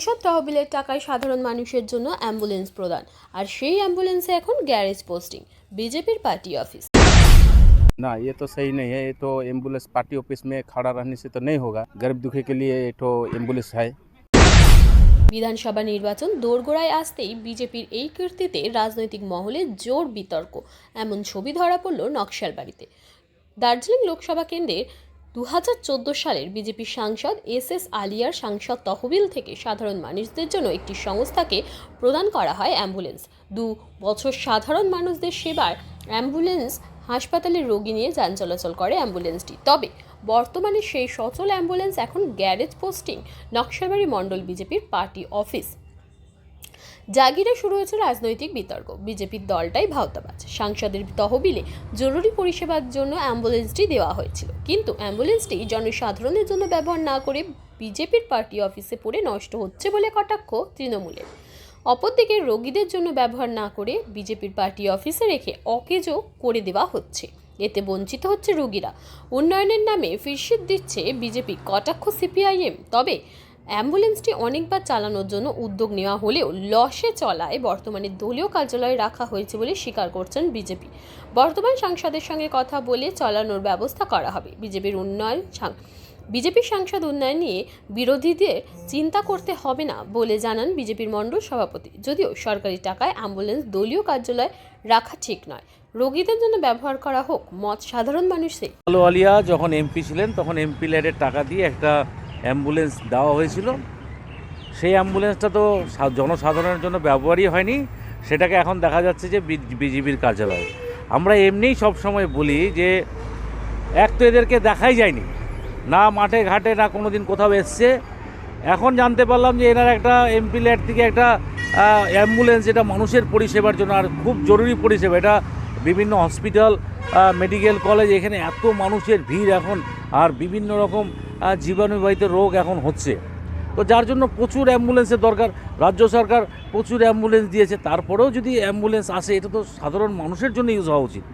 সাংসদ তহবিলের টাকায় সাধারণ মানুষের জন্য অ্যাম্বুলেন্স প্রদান আর সেই অ্যাম্বুলেন্সে এখন গ্যারেজ পোস্টিং বিজেপির পার্টি অফিস ना ये तो सही नहीं है ये तो एम्बुलेंस पार्टी ऑफिस में खड़ा रहने से तो नहीं होगा गरीब दुखी के लिए ये तो एम्बुलेंस है বিধানসভা নির্বাচন দোরগোড়ায় আসতেই বিজেপির এই কীর্তিতে রাজনৈতিক মহলে জোর বিতর্ক এমন ছবি ধরা পড়ল নকশালবাড়িতে দার্জিলিং লোকসভা কেন্দ্রের দু হাজার চোদ্দ সালের বিজেপি সাংসদ এস এস আলিয়ার সাংসদ তহবিল থেকে সাধারণ মানুষদের জন্য একটি সংস্থাকে প্রদান করা হয় অ্যাম্বুলেন্স। দু বছর সাধারণ মানুষদের সেবার অ্যাম্বুলেন্স হাসপাতালে রোগী নিয়ে যান চলাচল করে অ্যাম্বুলেন্সটি। তবে বর্তমানে সেই সচল অ্যাম্বুলেন্স এখন গ্যারেজ পোস্টিং নকশালবাড়ি মণ্ডল বিজেপির পার্টি অফিস। জাগিরে শুরু হয়েছে রাজনৈতিক বিতর্ক। বিজেপির দলটাই ভাওতাবাজ সাংসদের তহবিলে জরুরি পরিষেবার জন্য অ্যাম্বুলেন্সটি দেওয়া হয়েছিল। কিন্তু অ্যাম্বুলেন্সটি জনসাধারণের জন্য ব্যবহার না করে বিজেপির পার্টি অফিসে পড়ে নষ্ট হচ্ছে বলে কটাক্ষ তৃণমূলের। অপরদিকে রোগীদের জন্য ব্যবহার না করে বিজেপির পার্টি অফিসে রেখে অকেজো করে দেওয়া হচ্ছে। এতে বঞ্চিত হচ্ছে রোগীরা। উন্নয়নের নামে ফিরশিদ দিচ্ছে বিজেপি কটাক্ষ সিপিআইএম। তবে অ্যাম্বুলেন্সটি অনেকবার চালানোর জন্য উদ্যোগ নেওয়া হলেও লসে চলায় বর্তমানে দলীয় কার্যালয়ে রাখা হয়েছে বলে স্বীকার করছেন বিজেপি। বর্তমান সাংসদের সঙ্গে কথা বলে চালানোর ব্যবস্থা করা হবে। বিজেপির উন্নয়ন বিজেপির সাংসদ উন্নয়ন নিয়ে বিরোধীদের চিন্তা করতে হবে না বলে জানান বিজেপির মণ্ডল সভাপতি। যদিও সরকারি টাকায় অ্যাম্বুলেন্স দলীয় কার্যালয়ে রাখা ঠিক নয়। রোগীদের জন্য ব্যবহার করা হোক, মত সাধারণ মানুষের। আলু আলিয়া যখন এমপি ছিলেন, তখন এমপি ল্যাডের টাকা দিয়ে একটা অ্যাম্বুলেন্স দেওয়া হয়েছিল। সেই অ্যাম্বুলেন্সটা তো জনসাধারণের জন্য ব্যবহারই হয়নি। সেটাকে এখন দেখা যাচ্ছে যে বিজিবির কার্যালয় আমরা এমনিই সব সময় বলি যে এক তো এদেরকে দেখাই যায়নি। না মাঠে ঘাটে, না কোনো দিন কোথাও এসছে। এখন জানতে পারলাম যে এনার একটা এমপি ল্যাড থেকে একটা অ্যাম্বুলেন্স এটা মানুষের পরিষেবার জন্য আর খুব জরুরি পরিষেবা। এটা বিভিন্ন হসপিটাল মেডিকেল কলেজ, এখানে এত মানুষের ভিড় এখন। আর বিভিন্ন রকম জীবাণুবাহিত রোগ এখন হচ্ছে। তো যার জন্য প্রচুর অ্যাম্বুলেন্সের দরকার। রাজ্য সরকার প্রচুর অ্যাম্বুলেন্স দিয়েছে। তারপরেও যদি অ্যাম্বুলেন্স আসে, এটা তো সাধারণ মানুষের জন্য ইউজ হওয়া উচিত।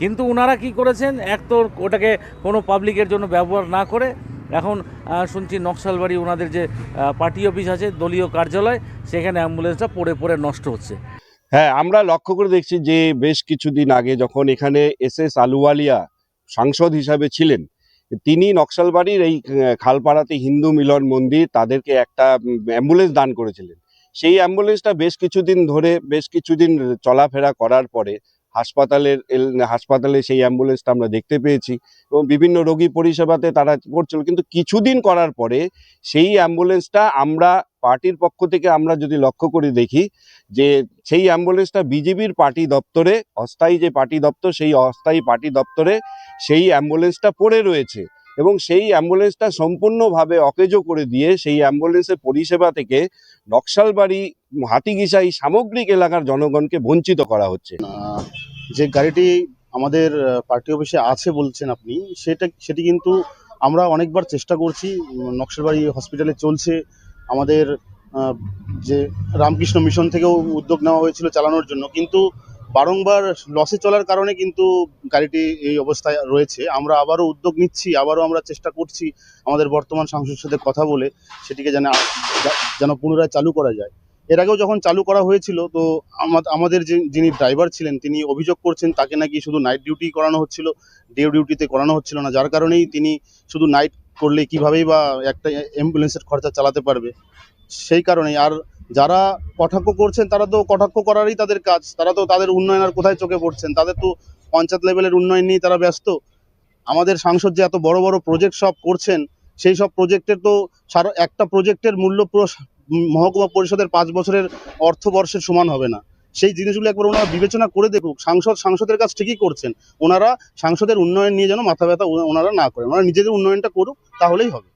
কিন্তু ওনারা কি করেছেন? এক তো ওটাকে কোনো পাবলিকের জন্য ব্যবহার না করে, এখন শুনছি নকশালবাড়ি ওনাদের যে পার্টি অফিস আছে, দলীয় কার্যালয়, সেখানে অ্যাম্বুলেন্সটা পড়ে পড়ে নষ্ট হচ্ছে। হ্যাঁ আমরা লক্ষ্য করে দেখছি যে, বেশ কিছুদিন আগে যখন এখানে এস এস আলুওয়ালিয়া সাংসদ হিসাবে ছিলেন তিনি নকশালবাড়ির এই খালপাড়াতে হিন্দু মিলন মন্দির তাদেরকে একটা অ্যাম্বুলেন্স দান করেছিলেন। সেই অ্যাম্বুলেন্সটা বেশ কিছুদিন ধরে, বেশ কিছুদিন চলাফেরা করার পরে হাসপাতালের হাসপাতালে সেই অ্যাম্বুলেন্সটা আমরা দেখতে পেয়েছি এবং বিভিন্ন রোগী পরিষেবাতে তারা করছিল। কিন্তু কিছুদিন করার পরে সেই অ্যাম্বুলেন্সটা আমরা পার্টির পক্ষ থেকে আমরা যদি লক্ষ্য করে দেখি যে সেই অ্যাম্বুলেন্সটা বিজেপির পার্টি দপ্তরে, অস্থায়ী যে পার্টি দপ্তর, সেই অস্থায়ী পার্টি দপ্তরে সেই অ্যাম্বুলেন্সটা পড়ে রয়েছে এবং সেই অ্যাম্বুলেন্সটা সম্পূর্ণভাবে অকেজো করে দিয়ে সেই অ্যাম্বুলেন্সের পরিষেবা থেকে নকশালবাড়ি হাতিগিসাই সামগ্রিক এলাকার জনগণকে বঞ্চিত করা হচ্ছে। যে গাড়িটি আমাদের পার্টি অফিসে আছে বলছেন আপনি, সেটা, সেটি কিন্তু আমরা অনেকবার চেষ্টা করছি নকশালবাড়ি হসপিটালে চলছে। আমাদের যে রামকৃষ্ণ মিশন থেকেও উদ্যোগ নেওয়া হয়েছিল চালানোর জন্য, কিন্তু বারংবার লসে চলার কারণে কিন্তু গাড়িটি এই অবস্থায় রয়েছে। আমরা আবারও উদ্যোগ নিচ্ছি, আবারও আমরা চেষ্টা করছি আমাদের বর্তমান সাংসদের সাথে কথা বলে সেটিকে যেন যেন পুনরায় চালু করা যায়। এর আগেও যখন চালু করা হয়েছিল, তো আমাদের যে, যিনি ড্রাইভার ছিলেন, তিনি অভিযোগ করছেন তাকে নাকি শুধু নাইট ডিউটি করানো হচ্ছিল ডে ডিউটিতে করানো হচ্ছিল না। যার কারণেই তিনি শুধু নাইট করলে কিভাবেই বা একটা অ্যাম্বুলেন্সের খরচা চালাতে পারবে। সেই কারণেই আর যারা কটাক্ষ করছেন, তারা তো কটাক্ষ করারই তাদের কাজ। তারা তো তাদের উন্নয়ন আর কোথায় চোখে পড়ছেন? তাদের তো পঞ্চায়েত লেভেলের উন্নয়ন নিয়ে তারা ব্যস্ত। আমাদের সাংসদ যে এত বড় বড় প্রজেক্ট সব করছেন, সেই সব প্রজেক্টের তো সারা একটা প্রজেক্টের মূল্য পুরো মহকুমা পরিষদের পাঁচ বছরের অর্থবর্ষের সমান হবে না সেই জিনিসগুলো একবার ওনারা বিবেচনা করে দেখুক সাংসদ সাংসদের কাজ ঠিকই করছেন ওনারা সাংসদের উন্নয়ন নিয়ে যেন মাথা ব্যথা ওনা- ওনারা না করেন ওনারা নিজেদের উন্নয়নটা করুক তাহলেই হবে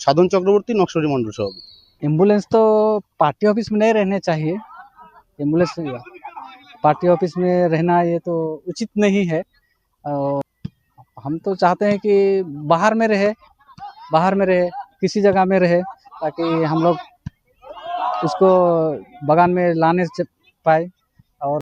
সাধন চক্রবর্তী নকশরী মন্ডল সভাপতি एम्बुलेंस तो पार्टी ऑफिस में नहीं रहने चाहिए एम्बुलेंस पार्टी ऑफिस में रहना ये तो उचित नहीं है और हम तो चाहते हैं कि बाहर में रहे बाहर में रहे किसी जगह में रहे ताकि हम लोग उसको बगान में लाने पाए।